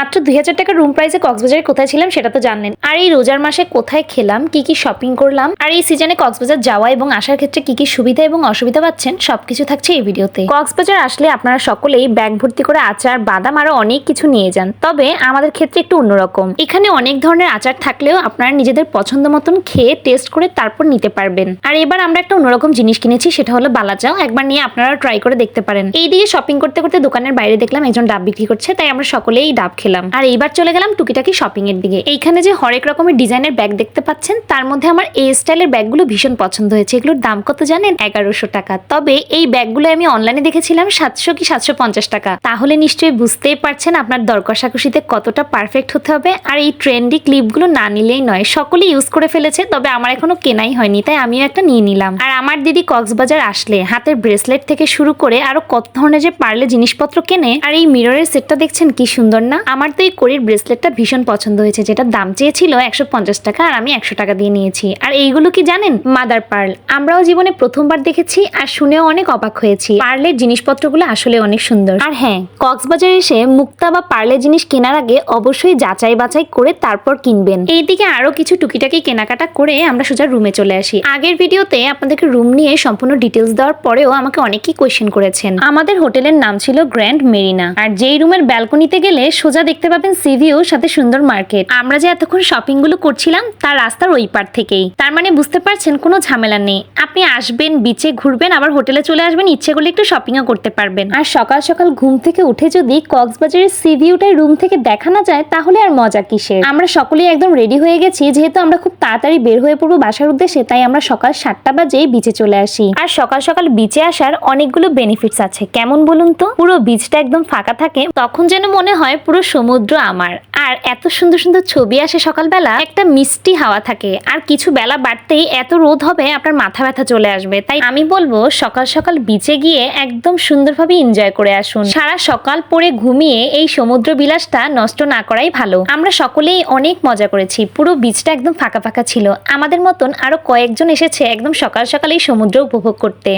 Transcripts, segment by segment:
মাত্র দুই হাজার টাকার রুম প্রাইসে কক্সবাজারে কোথায় ছিলাম সেটা তো জানলেন। আর এই রোজার মাসে কোথায় খেলাম, কি কি শপিং করলাম, আর এই সিজনে কক্সবাজার যাওয়া এবং আসার ক্ষেত্রে কি কি সুবিধা এবং অসুবিধা পাচ্ছেন, সবকিছু থাকছে এই ভিডিওতে। কক্সবাজার আসলে আপনারা সকলেই ব্যাগ ভর্তি করে আচার, বাদাম আরও অনেক কিছু নিয়ে যান। তবে আমাদের ক্ষেত্রে একটু অন্যরকম। এখানে অনেক ধরনের আচার থাকলেও আপনারা নিজেদের পছন্দ মতন খেয়ে টেস্ট করে তারপর নিতে পারবেন। আর এবার আমরা একটা অন্যরকম জিনিস কিনেছি, সেটা হলো বালাচাও একবার নিয়ে আপনারা ট্রাই করে দেখতে পারেন। এই এইদিকে শপিং করতে করতে দোকানের বাইরে দেখলাম একজন ডাব বিক্রি করছে, তাই আমরা সকলেই ডাব খেলাম। আর এইবার চলে গেলাম টুকিটাকি শপিং এর দিকে। এইখানে যে হরেক রকমের ডিজাইনের ব্যাগ দেখতে পাচ্ছেন, তার মধ্যে আমার এই স্টাইলের ব্যাগগুলো ভীষণ পছন্দ হয়েছে। এগুলোর দাম কত জানেন? এগারোশো টাকা। তবে এই ব্যাগগুলো আমি অনলাইনে দেখেছিলাম সাতশো কি সাতশো পঞ্চাশ টাকা। তাহলে নিশ্চয়ই বুঝতেই পারছেন আপনার দর কষাকষিতে কতটা পারফেক্ট হতে হবে। আর এই ট্রেন্ডি ক্লিপগুলো না নিলেই নয় সকলে ইউজ করে ফেলেছে, তবে আমার এখনও কেনাই হয়নি, তাই আমিও একটা নিয়ে নিলাম। আর আমার দিদি কক্সবাজার আসলে, হাতের ব্রেসলেট থেকে শুরু করে আরও কত ধরনের যে পারলে জিনিসপত্র কেনে, আর এই মিররের সেটটা দেখছেন কি সুন্দর না? আমার তো এই কড়ির ব্রেসলেটটা ভীষণ পছন্দ হয়েছে যেটা দাম চেয়েছিল একশো পঞ্চাশ টাকা আর আমি একশো টাকা দিয়ে নিয়েছি। আর এইগুলো কি জানেন? মাদার পার্ল আমরাও জীবনে প্রথমবার দেখেছি আর শুনেও অনেক অবাক হয়েছি। পার্লের জিনিসপত্রগুলো আসলে অনেক সুন্দর। আর হ্যাঁ কক্সবাজারে এসে মুক্তা বা পার্লের জিনিস কেনার আগে অবশ্যই যাচাই বাছাই করে তারপর কিনবেন। এইদিকে আরও কিছু টুকিটাকি কেনাকাটা করে আমরা সোজা রুমে চলে আসি। আগের ভিডিওতে আপনাদেরকে রুম নিয়ে সম্পূর্ণ ডিটেলস দেওয়ার পরেও আমাকে অনেকেই কোয়েশ্চেন করেছেন। আমাদের হোটেলের নাম ছিল গ্র্যান্ড মেরিনা আর যেই রুমের ব্যালকনিতে গেলে সোজা দেখতে পাবেন সিভিউ সাথে সুন্দর মার্কেট। আমরা যে এতক্ষণ শপিংগুলো করছিলাম, তার রাস্তার ওই পার থেকেই। তার মানে বুঝতে পারছেন, কোনো ঝামেলা নেই। আপনি আসবেন বিচে ঘুরবেন, আবার হোটেলে চলে আসবেন, ইচ্ছে করলে একটু শপিংও করতে পারবেন। আর সকাল সকাল ঘুম থেকে উঠে যদি কক্সবাজারের সি ভিউটাই রুম থেকে দেখা না যায়, তাহলে আর মজা কিসের? আমরা সকলেই একদম রেডি হয়ে গেছি, যেহেতু আমরা খুব তাড়াতাড়ি বের হয়ে পড়ব বাসার উদ্দেশ্যে, তাই আমরা সকাল সাতটা বাজে বিচে চলে আসি। আর সকাল সকাল বিচে আসার অনেকগুলো বেনিফিটস আছে। কেমন বলুন তো? পুরো বিচটা একদম ফাঁকা থাকে, তখন যেন মনে হয় পুরো সমুদ্র আমার। আর এত সুন্দর সুন্দর ছবি আসে সকালবেলা, একটা মিষ্টি হাওয়া থাকে। আর কিছু বেলা বাড়তেই এত রোদ হবে, আপনার মাথা ব্যথা চলে আসবে। তাই আমি বলব, সকাল সকাল বিচে গিয়ে একদম সুন্দরভাবে এনজয় করে আসুন। সারা সকাল পরে ঘুমিয়ে এই সমুদ্র বিলাসটা নষ্ট না করাই ভালো। আমরা সকলেই অনেক মজা করেছি। পুরো বিচটা একদম ফাঁকা ফাঁকা ছিল। আমাদের মতন আরও কয়েকজন এসেছে একদম সকাল সকাল এই সমুদ্র উপভোগ করতে।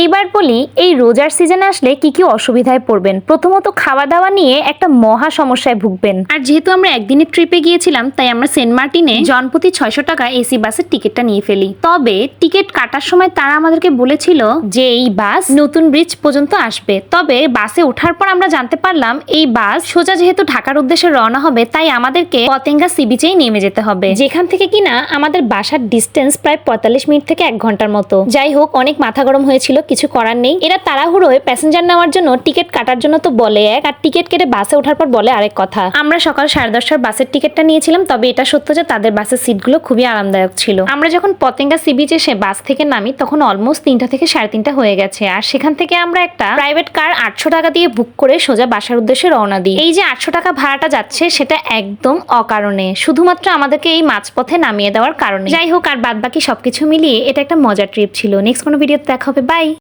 এইবার বলি এই রোজার সিজন আসলে কি কি অসুবিধায় পড়বেন? প্রথমত খাওয়া দাওয়া নিয়ে একটা মহা সমস্যায় ভুগবেন। আর যেহেতু আমরা একদিনের ট্রিপে গিয়েছিলাম তাই আমরা সেন্ট মার্টিনে জনপ্রতি ছয়শো টাকা এসি বাসের টিকিটটা নিয়ে ফেলি। তবে টিকিট কাটার সময় তারা আমাদেরকে বলেছিল যে এই বাস নতুন ব্রিজ পর্যন্ত আসবে। তবে বাসে ওঠার পর আমরা জানতে পারলাম এই বাস সোজা যেহেতু ঢাকার উদ্দেশ্যে রওনা হবে তাই আমাদেরকে পতেঙ্গা সি বিচেই নেমে যেতে হবে। যেখান থেকে কিনা আমাদের বাসার ডিস্টেন্স প্রায় পঁয়তাল্লিশ মিনিট থেকে এক ঘণ্টার মতো। যাই হোক অনেক মাথা গরম হয়েছিল কিছু করার নেই। এরা তাড়াহুড়োয় প্যাসেঞ্জার নেওয়ার জন্য টিকিট কাটার জন্য তো বলে এক, আর টিকিট কেটে বাসে ওঠার পর বলে আরেক কথা। আমরা সকাল সাড়ে দশটার বাসের টিকিটটা নিয়েছিলাম, তবে এটা সত্য যে তাদের বাসের সিটগুলো খুবই আরামদায়ক ছিল। আমরা যখন পতেঙ্গা সি বিচে সে বাস থেকে নামি, তখন অলমোস্ট তিনটা থেকে সাড়ে তিনটা হয়ে গেছে। আর সেখান থেকে আমরা একটা প্রাইভেট কার আটশো টাকা দিয়ে বুক করে সোজা বাসার উদ্দেশ্যে রওনা দিই। এই যে আটশো টাকা ভাড়াটা যাচ্ছে, সেটা একদম অকারণে। শুধুমাত্র আমাদেরকে এই মাঝপথে নামিয়ে দেওয়ার কারণে। যাই হোক, আর বাদ বাকি সবকিছু মিলিয়ে এটা একটা মজার ট্রিপ ছিল। নেক্সট কোনো ভিডিওতে দেখা হবে। বাই